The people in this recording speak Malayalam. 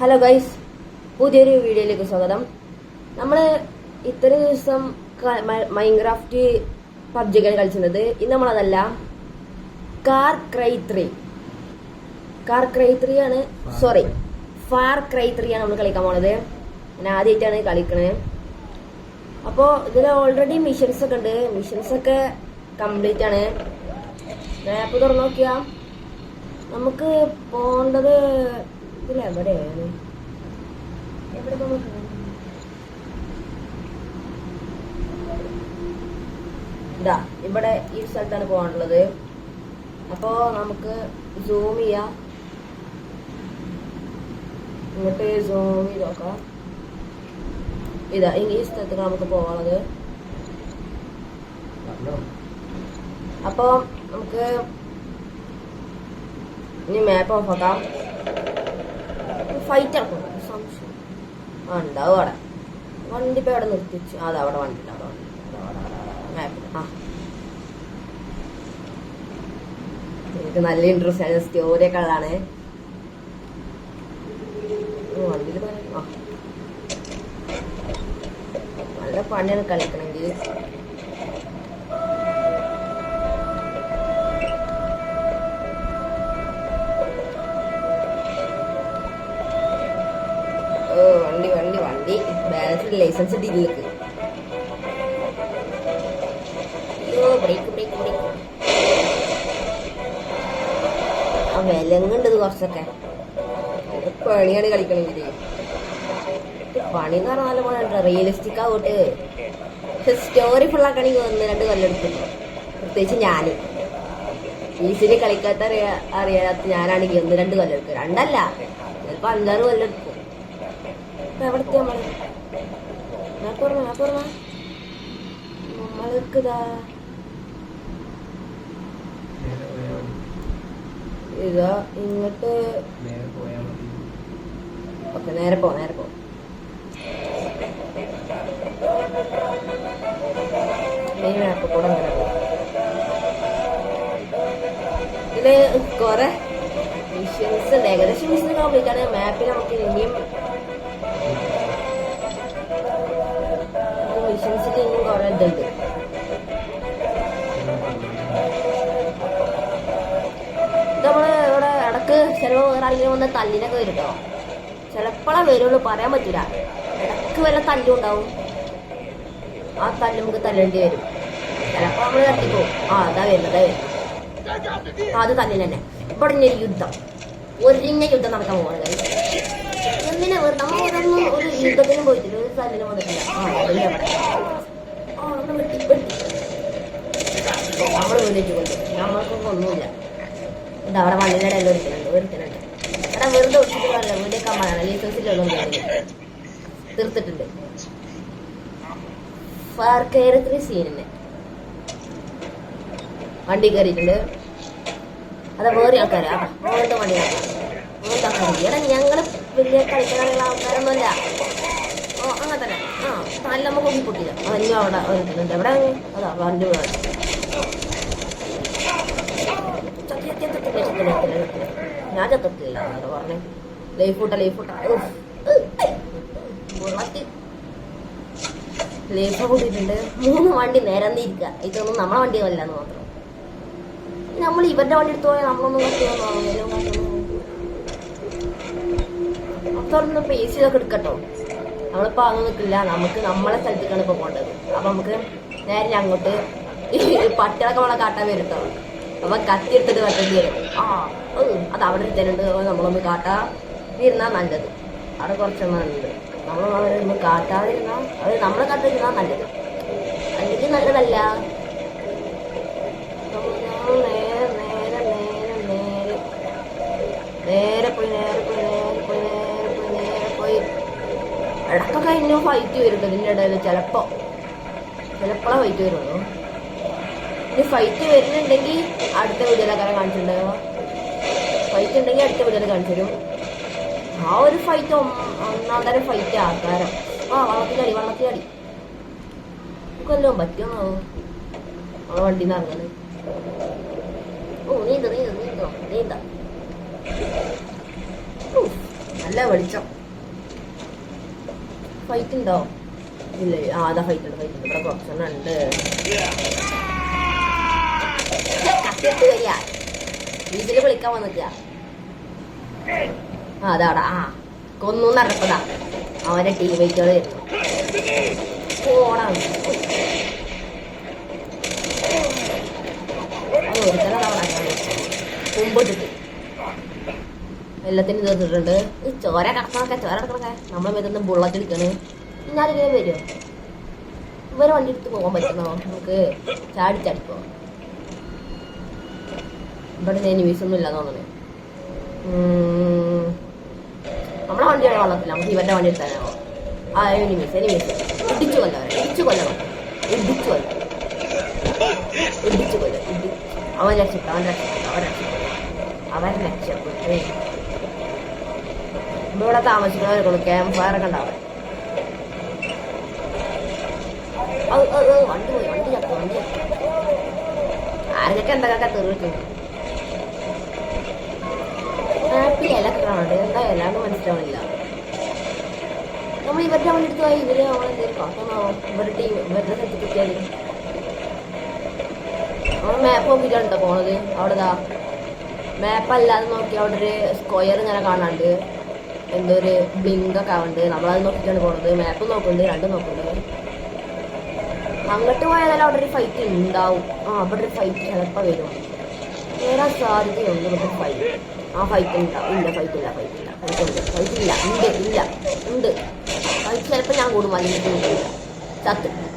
ഹലോ ഗൈസ് പുതിയൊരു വീഡിയോയിലേക്ക് സ്വാഗതം. നമ്മൾ ഇത്ര ദിവസം മൈൻക്രാഫ്റ്റ് പബ്ജി പബ്ജികൾ കളിച്ചിരുന്നത്. ഇന്ന് നമ്മളതല്ല car cry three car cry three ആണ് സോറി ഫാർ ക്രൈ ത്രീ ആണ് നമ്മൾ കളിക്കാൻ പോണത്. ഞാൻ ആദ്യമായിട്ടാണ് കളിക്കണത് അപ്പോ ഇതിൽ ഓൾറെഡി മിഷൻസ് ഒക്കെ ഉണ്ട്. മിഷൻസ് ഒക്കെ കംപ്ലീറ്റ് ആണ്. ഞാൻ മാപ്പ് തുറന്നു നോക്കിയാ നമുക്ക് പോണ്ടത് ഇതിൽ എവിടെയാണ് എവിടെ നമുക്ക് ഇതാ ഇവിടെ ഈ സ്ഥലത്താണ് പോകാനുള്ളത്. അപ്പോ നമുക്ക് സൂം ചെയ്യാം. ഇങ്ങോട്ട് സൂം ചെയ്ത് നോക്കാം. ഇതാ ഈ സ്ഥലത്തേക്ക് നമുക്ക് പോകാനുള്ളത്. അപ്പോ നമുക്ക് ഇനി മാപ്പ് ഓഫ് ആക്കാം. ഫൈറ്റ് ഇറക്കും സംശയം. ഉണ്ടാവും അവിടെ വണ്ടി ഇപ്പൊ അവിടെ നിർത്തിച്ചു? അതെ അവിടെ വണ്ടി അവിടെ വണ്ടി ആ. എനിക്ക് നല്ല ഇൻട്രസ്റ്റ് ആണ്. സ്റ്റോറി ഒക്കെ ഉള്ളതാണ്. വണ്ടിയിൽ നല്ല പണിയാണ് കളിക്കണമെങ്കിൽ. വണ്ടി ബാലൻസ് ലൈസൻസ് ആ വിലങ്ങുണ്ട് കുറച്ചൊക്കെ. പണിയാണ് കളിക്കണമെങ്കിൽ പണി എന്ന് പറഞ്ഞാൽ നല്ല റിയലിസ്റ്റിക് ആവട്ടെ. സ്റ്റോറി ഫുള്ളാക്കണമെങ്കിൽ ഒന്ന് രണ്ട് കൊല്ലം എടുക്കുന്നു പ്രത്യേകിച്ച് ഞാൻ ഈസിലി കളിക്കാത്ത അറിയാ അറിയാത്ത ഞാനാണെങ്കിൽ ഒന്ന് രണ്ട് കൊല്ലം എടുക്കും. രണ്ടല്ല. ചിലപ്പോ അഞ്ചാറ് കൊല്ലം എടുക്കും. ഇപ്പൊ എവിടത്തെ പറഞ്ഞ ഞാൻ പറഞ്ഞ നമ്മൾക്ക് ഇതാ ഇതാ ഇങ്ങോട്ട് ഓക്കെ നേരെ പോ നേരെ പോ. ഈ മാപ്പ് കൂടെ ഉണ്ട്. ഏകദേശം മാപ്പിൽ നമുക്ക് ഇനിയും മിഷൻസിൽ ഇനിയും കുറെ ഇതുണ്ട് നമ്മൾ ഇവിടെ ഇടയ്ക്ക് ചിലവ് വേറെ ആരെങ്കിലും വന്ന് തല്ലിനൊക്കെ വരും കേട്ടോ ചിലപ്പോഴേ വരുള്ളൂ പറയാൻ പറ്റൂല. ഇടയ്ക്ക് വല്ല തല്ലും ഉണ്ടാവും. ആ തല്ല് നമുക്ക് തല്ലേണ്ടി വരും. ചിലപ്പോ നമ്മൾ തട്ടിപ്പോവും. ആ അതാ വരുന്നത് അതാ തല്ലിൽ തന്നെ. ഇവിടെ യുദ്ധം. ഒരിഞ്ഞ യുദ്ധം നടക്കാൻ പോകണത് എന്തിനാ നമ്മൾ ഒരു യുദ്ധത്തിനും പോയിട്ടില്ല. ഒരു സ്ഥലത്തിനും വന്നിട്ടില്ല. ആ അതില്ല അവിടെ ആ ഒന്ന് വെട്ടി വെട്ടി നമ്മൾ വീട്ടിലേക്ക് കൊണ്ടു നമ്മൾക്കൊന്നും ഒന്നുമില്ല. എന്താ അവിടെ വണ്ടിയുടെ എല്ലാം ഒരുത്തനുണ്ട് ഒരുത്തനുണ്ട് എടാ വെറുതെ ഒട്ടിട്ട് പറയാം വീട്ടിൽ കമ്മാനാണ് ലൈസൻസിലൊന്നും തീർത്തിട്ടുണ്ട്. ഫാർ കെയർ ത്രീ സീനെ വണ്ടി കയറിയിട്ടുണ്ട്. അതാ വേറെ ആൾക്കാരാ. അങ്ങനത്തെ വണ്ടി അങ്ങനത്തെ ആൾക്കാർ വലിയ കളിക്കാനുള്ള ആൾക്കാരൊന്നുമല്ല ഓ അങ്ങനെ തന്നെ. ആ നല്ല നമുക്ക് ഒന്നും പൊട്ടില്ല. വലിയ അവിടെ എവിടെ? അതാ വണ്ടി ചത്തില്ല. ഞാൻ ചത്തത്തില്ല എന്നോട് പറഞ്ഞേ. ലൈഫ് കൂട്ട ലൈഫ് കൂട്ട. ലൈഫ് കൂട്ടിയിട്ടുണ്ട്. മൂന്ന് വണ്ടി നിരന്നിരിക്കുക ഇതൊന്നും നമ്മളെ വണ്ടി അല്ല എന്ന് മാത്രം. നമ്മൾ ഇവരുടെ വണ്ടി എടുത്തു പോയാൽ നമ്മളൊന്നും അതൊന്നും ഫേസ് ചെയ്തൊക്കെ എടുക്കട്ടോ. നമ്മളിപ്പോ അങ്ങ് നിൽക്കില്ല നമുക്ക് നമ്മളെ സ്ഥലത്തേക്കാണ് ഇപ്പൊ പോകേണ്ടത്. അപ്പൊ നമുക്ക് നേരെ അങ്ങോട്ട് പട്ടികളൊക്കെ നമ്മളെ കാട്ടാൻ വരും കേട്ടോ അപ്പൊ കത്തി എടുത്തിട്ട് വെട്ടേണ്ടി വരും. ആ അത് അവിടെ എടുത്തിട്ടുണ്ട്. നമ്മളൊന്ന് കാട്ടാ ഇരുന്നാ നല്ലത്. അവിടെ കുറച്ചൊന്നും നമ്മൾ അവരൊന്ന് കാട്ടാതിരുന്നാ അവർ നമ്മളെ കാട്ടിരുന്നാ നല്ലത്. അല്ലെങ്കിൽ നല്ലതല്ല അപ്പൊ ഞാൻ നേരെ നേരെ നേരെ നേരെ നേരെ പോയി നേരെ പോയി നേരെ പോയി നേരെ പോയി നേരെ പോയി ഇടക്കൊക്കെ ഇന്നും ഫൈറ്റ് വരും ഇതിന്റെ ഇടയിൽ. ചിലപ്പോ ചിലപ്പോഴേ ഫൈറ്റ് വരുള്ളൂ. ഇനി ഫൈറ്റ് വരുന്നുണ്ടെങ്കിൽ അടുത്ത വീഡിയോയിലൊക്കെ കാണിച്ചിട്ടുണ്ടാവുക. ഫൈറ്റ് ഉണ്ടെങ്കിൽ അടുത്ത വീഡിയോയിൽ കാണിച്ചു തരും. ആ ഒരു ഫൈറ്റ് ഒന്നാം തരം ഫൈറ്റ് ആക്കാരം ആ വള്ളത്തിലടി വള്ളത്തിലടി കൊല്ലം പറ്റുമോ നമ്മളെ വണ്ടി ഇറങ്ങുന്നത്. ഓ നീന്ത നീന്ത നീന്തോ നീന്ത. നല്ല വെളിച്ചം. ഫൈറ്റ് ഉണ്ടോ? ഇല്ല ആദാ ഫൈറ്റ് ഉണ്ട് ഫൈറ്റ് ഉണ്ട്. ഇവിടെ കുറച്ചെണ്ണം ഉണ്ട്. വിളിക്കാൻ വന്നിക്ക ആ ആ കൊന്നു നടപ്പതാ അവന്റെ ടീമേറ്റുകൾ വരുന്നു. അത് ഒരുത്തരം മുമ്പിട്ടിട്ട് എല്ലാത്തിനും തീർത്തിട്ടുണ്ട് ഈ ചോര കിടക്കണൊക്കെ ചോര കിടക്കണൊക്കെ. നമ്മളെ മേത്തുനിന്ന് ബുള്ളറ്റ് അടിക്കാണ്. ഞാനിങ്ങനെ വരുമോ ഇവരെ വണ്ടി എടുത്ത് പോകാൻ പറ്റുന്നോ? നമുക്ക് ചാടിച്ചടിക്കോ ഇവിടെ എനിമീസ് ഒന്നും ഇല്ല തോന്നുന്നു. നമ്മളെ വണ്ടിയാണ് വള്ളത്തില്ല നമുക്ക് ഇവരുടെ വണ്ടി എടുത്താലോ ആ എനിമീസ് എനിമീസ് ഇടിച്ചു കൊല്ലവരെ ഇടിച്ചു കൊല്ലണം. ഇടിച്ചു കൊല്ലം ഇടിച്ചു കൊല്ലം ഇടി അവൻ രക്ഷപ്പെട്ടു അവൻ രക്ഷപ്പെട്ടു അവൻ രക്ഷപ്പെട്ടു. അവൻ രക്ഷപ്പെട്ടു. ഇവിടെ താമസിക്കുന്നവർക്കുള്ളൂ ക്യാമ്പ് ഫയർ ഒക്കെ ഉണ്ടാവും ആരൊക്കെ എന്തൊക്കെ തെറിവിട്ടു ആപ്പിൽ ഇല കാണുന്നുണ്ട് എന്താ എല്ലാവരും മനസ്സിലാവണില്ല. നമ്മൾ ഇവരുടെ വണ്ടി എടുത്തു പോയി ഇവർ അവളെ കാട്ടണമാവും ഇവരുടെ ഇവരുടെ സർട്ടിഫിക്കറ്റ് നമ്മൾ മാപ്പ് നോക്കിയിട്ടുണ്ടോ പോണത്. അവിടെ മാപ്പ് അല്ലാതെ നോക്കി അവിടെ ഒരു സ്ക്വയർ ഇങ്ങനെ കാണാണ്ട്. എന്തോ ഒരു ബ്ലിങ്ക് ഒക്കെ ആവുന്നുണ്ട്. നമ്മളത് നോക്കിയിട്ടാണ് പോണത്. മാപ്പ് നോക്കുന്നുണ്ട് രണ്ടും നോക്കുന്നുണ്ട്. അങ്ങോട്ട് പോയാലും അവിടെ ഒരു ഫൈറ്റ് ഉണ്ടാവും ആ അവിടെ ഒരു ഫൈറ്റ് ചിലപ്പോൾ വരും. വരാൻ സാധ്യതയുണ്ട് നമുക്ക് ഫൈറ്റ് ആ ഫൈറ്റ് ഉണ്ടാവും ഇല്ല ഫൈറ്റ് ഇല്ല ഫൈറ്റ് ഇല്ല. ഫൈറ്റ് ഉണ്ട്. ഫൈറ്റ് ഇല്ല. ഉണ്ട് ഇല്ല. ഉണ്ട്. ഫൈറ്റ് ചിലപ്പോൾ ഞാൻ കൂടും. അല്ലെങ്കിൽ ചത്ത്.